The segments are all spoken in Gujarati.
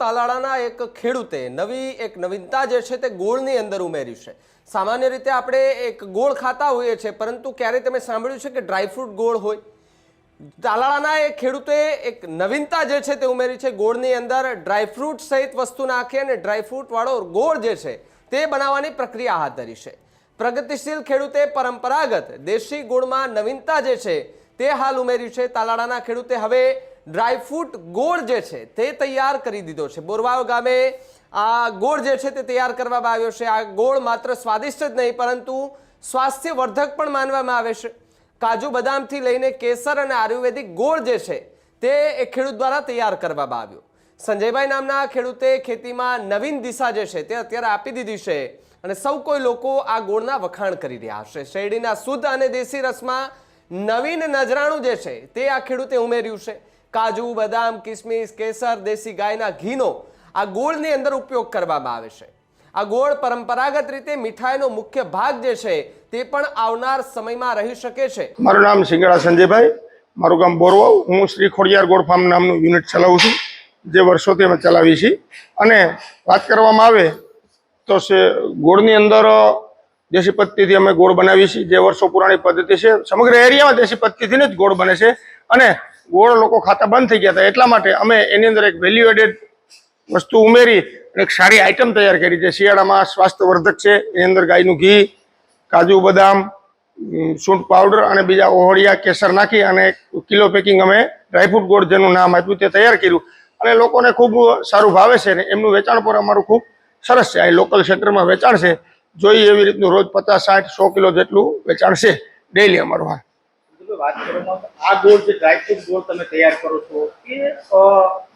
તાલાળાના એક ખેડૂતે નવી એક નવીનતા જે છે તે ગોળની અંદર ઉમેર્યું છે. સામાન્ય રીતે આપણે એક ગોળ ખાતા હોઈએ છીએ, પરંતુ ક્યારેય તમે સાંભળ્યું છે કે ડ્રાયફ્રૂટ ગોળ હોય? તાલાળાના એક ખેડૂતે એક નવીનતા જે છે તે ઉમેરી છે, ગોળની અંદર ડ્રાયફ્રૂટ સહિત વસ્તુ નાખી અને ડ્રાયફ્રૂટવાળો ગોળ જે છે તે બનાવવાની પ્રક્રિયા હાથ ધરી છે. પ્રગતિશીલ ખેડૂતે પરંપરાગત દેશી ગોળમાં નવીનતા જે છે તે હાલ ઉમેર્યું છે. તાલાળાના ખેડૂતે હવે ડ્રાયફ્રૂટ ગોળ જે છે તે તૈયાર કરી દીધો છે. બોરવાવ ગામે આ ગોળ જે છે તે તૈયાર કરવામાં આવ્યો છે. આ ગોળ માત્ર સ્વાદિષ્ટ જ નહીં, પરંતુ સ્વાસ્થ્યવર્ધક પણ માનવામાં આવે છે. કાજુ બદામથી લઈને કેસર અને આયુર્વેદિક ગોળ જે છે તે એક ખેડૂત દ્વારા તૈયાર કરવામાં આવ્યો. સંજયભાઈ નામના ખેડૂતે ખેતીમાં નવીન દિશા જે છે તે અત્યારે આપી દીધી છે અને સૌ કોઈ લોકો આ ગોળના વખાણ કરી રહ્યા છે. શેરડીના શુદ્ધ અને દેશી રસમાં નવીન નજરાણું જે છે તે આ ખેડૂતે ઉમેર્યું છે. કાજુ, બદામ, કિસમિસ, કેસર, દેશી ગાયના ઘીનો આ ગોળની અંદર ઉપયોગ કરવામાં આવે છે. આ ગોળ પરંપરાગત રીતે મીઠાઈનો મુખ્ય ભાગ જે છે તે પણ આવનાર સમયમાં રહી શકે છે. મારું નામ સિંગડા સંજયભાઈ. મારું ગામ બોરવા હું શ્રી ખોડિયાર ગોળ ફાર્મ નામનું યુનિટ ચલાવું છું. જે વર્ષોથી અમે ચલાવીએ છીએ. અને વાત કરવામાં આવે તો છે ગોળની અંદર દેશી પદ્ધતિથી અમે ગોળ બનાવીએ છીએ. જે વર્ષો પુરાણી પદ્ધતિ છે. સમગ્ર એરિયામાં દેશી પદ્ધતિથી જ ગોળ બને છે. અને ગોળ લોકો ખાતા બંધ થઈ ગયા હતા. એટલા માટે અમે એની અંદર એક વેલ્યુ એડેડ વસ્તુ ઉમેરી અને એક સારી આઇટમ તૈયાર કરી છે શિયાળામાં સ્વાસ્થ્યવર્ધક છે. એની અંદર ગાયનું ઘી, કાજુ બદામ સૂંઠ પાવડર અને બીજા ઓહળિયા, કેસર નાખી અને કિલો પેકિંગ અમે ડ્રાયફ્રૂટ ગોળ જેનું નામ આપ્યું તે તૈયાર કર્યું. અને લોકોને ખૂબ સારું ભાવે છે ને એમનું વેચાણ પણ અમારું ખૂબ સરસ છે. આ લોકલ ક્ષેત્રમાં વેચાણ છે. જોઈએ એવી રીતનું રોજ પચાસ, સાઠ, સો કિલો જેટલું વેચાણ છે. ડેઈલી અમારું હા વાત કરવામાં આ ગોળ જે ડ્રાયફ્રૂટ ગોળ તમે તૈયાર કરો છો, એ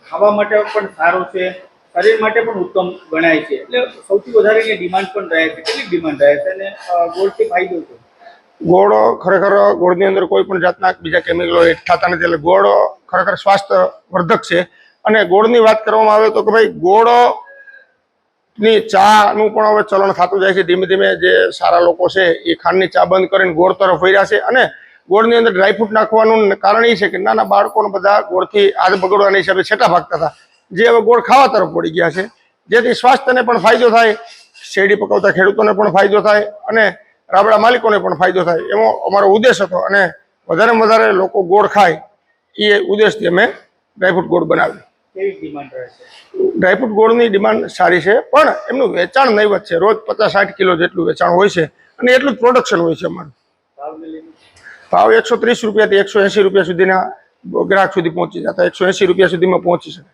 ખાવા માટે પણ સારો છે, શરીર માટે પણ ઉત્તમ ગણાય છે. એટલે સૌથી વધારે એની ડિમાન્ડ પણ રહે છે. કેટલી ડિમાન્ડ રહે છે અને ગોળથી ફાયદો છે ગોળ ખરેખર ગોળની અંદર કોઈ પણ જાતના બીજા કેમિકલો એડ થતા નથી. એટલે ગોળ ખરેખર સ્વાસ્થ્ય વર્ધક છે. અને ગોળની વાત કરવામાં આવે તો કે ભાઈ ગોળની ચાનું પણ હવે ચલણ થતું જાય છે. ધીમે ધીમે જે સારા લોકો છે એ ખાંડની ચા બંધ કરીને ગોળ તરફ વળ્યા છે અને ગોળની અંદર ડ્રાયફ્રૂટ નાખવાનું કારણ એ છે કે નાના બાળકોને બધા ગોળથી આદ બગડવાના હિસાબે છેટા ભાગતા હતા. જે હવે ગોળ ખાવા તરફ વળી ગયા છે. જેથી સ્વાસ્થ્યને પણ ફાયદો થાય શેરડી પકવતા ખેડૂતોને પણ ફાયદો થાય અને રાબડા માલિકોને પણ ફાયદો થાય. એવો અમારો ઉદ્દેશ હતો અને વધારેમાં વધારે લોકો ગોળ ખાય. એ ઉદ્દેશથી અમે ડ્રાયફ્રૂટ ગોળ બનાવ્યું. ડ્રાયફ્રૂટ ગોળની ડિમાન્ડ સારી છે પણ એમનું વેચાણ નહીવત છે. રોજ પચાસ સાઠ કિલો જેટલું વેચાણ હોય છે અને એટલું જ પ્રોડક્શન હોય છે અમારું. ભાવ એકસો રૂપિયાથી એકસો એંસી રૂપિયા સુધીના ગ્રાહક સુધી પહોંચી જતા એકસો એંસી રૂપિયા સુધીમાં પહોંચી શકે.